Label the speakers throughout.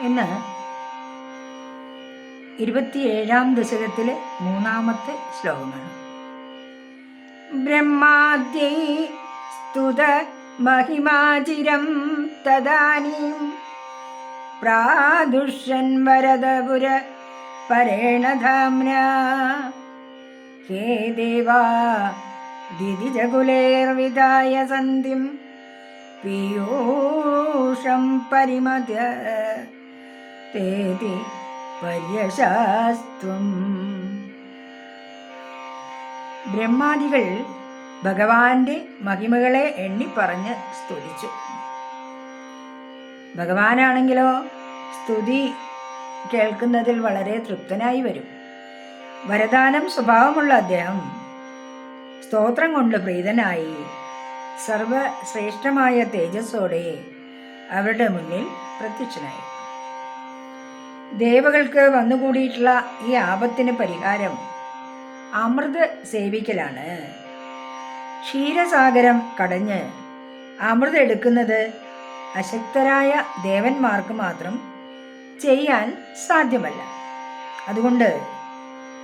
Speaker 1: എന്ന് ഇരുപത്തിയേഴാം ദശകത്തിലെ മൂന്നാമത്തെ ശ്ലോകമാണ്. ബ്രഹ്മാദ്യൈ സ്തുത മഹിമാചിരം തദാനീം പ്രാദുഷ്യൻ വരദപുര പരേണധാമ്ന. ഹേ ദേവാ ദിദിജകുലേർവിതായ സന്ധിം പീയൂഷം പരിമത. തേതി പര്യശാസ്ത്വം. ബ്രഹ്മാദികൾ ഭഗവാന്റെ മഹിമകളെ എണ്ണിപ്പറഞ്ഞ് സ്തുതിച്ചു. ഭഗവാനാണെങ്കിലോ സ്തുതി കേൾക്കുന്നതിൽ വളരെ തൃപ്തനായി വരും. വരദാനം സ്വഭാവമുള്ള അദ്ദേഹം സ്തോത്രം കൊണ്ട് പ്രീതനായി സർവശ്രേഷ്ഠമായ തേജസ്സോടെ അവരുടെ മുന്നിൽ പ്രത്യക്ഷനായി. ദേവകൾക്ക് വന്നുകൂടിയിട്ടുള്ള ഈ ആപത്തിന് പരിഹാരം അമൃത് സേവിക്കലാണ്. ക്ഷീരസാഗരം കടഞ്ഞ് അമൃത് എടുക്കുന്നത് അശക്തരായ ദേവന്മാർക്ക് മാത്രം ചെയ്യാൻ സാധ്യമല്ല. അതുകൊണ്ട്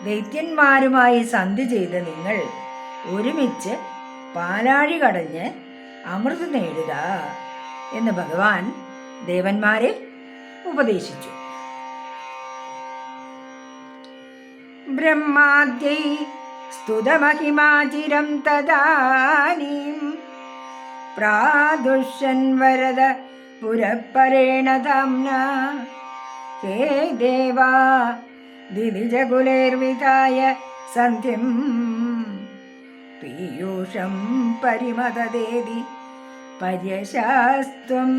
Speaker 1: ദൈത്യന്മാരുമായി സന്ധി ചെയ്ത് നിങ്ങൾ ഒരുമിച്ച് പാലാഴി കടഞ്ഞ് അമൃത് നേടുക എന്ന് ഭഗവാൻ ദേവന്മാരെ ഉപദേശിച്ചു. ബ്രഹ്മാദ്യൈ സ്തുതമഹിമാചിരം തദാനീം പ്രാദുഷ്യൻ വരദ പുരപ്പരേണ ധാംന ഹേ ദേവാ ദിവിജകുലേർവിതായ സന്ധ്യം പീയൂഷം പരിമതദേതി പര്യശാസ്ത്വം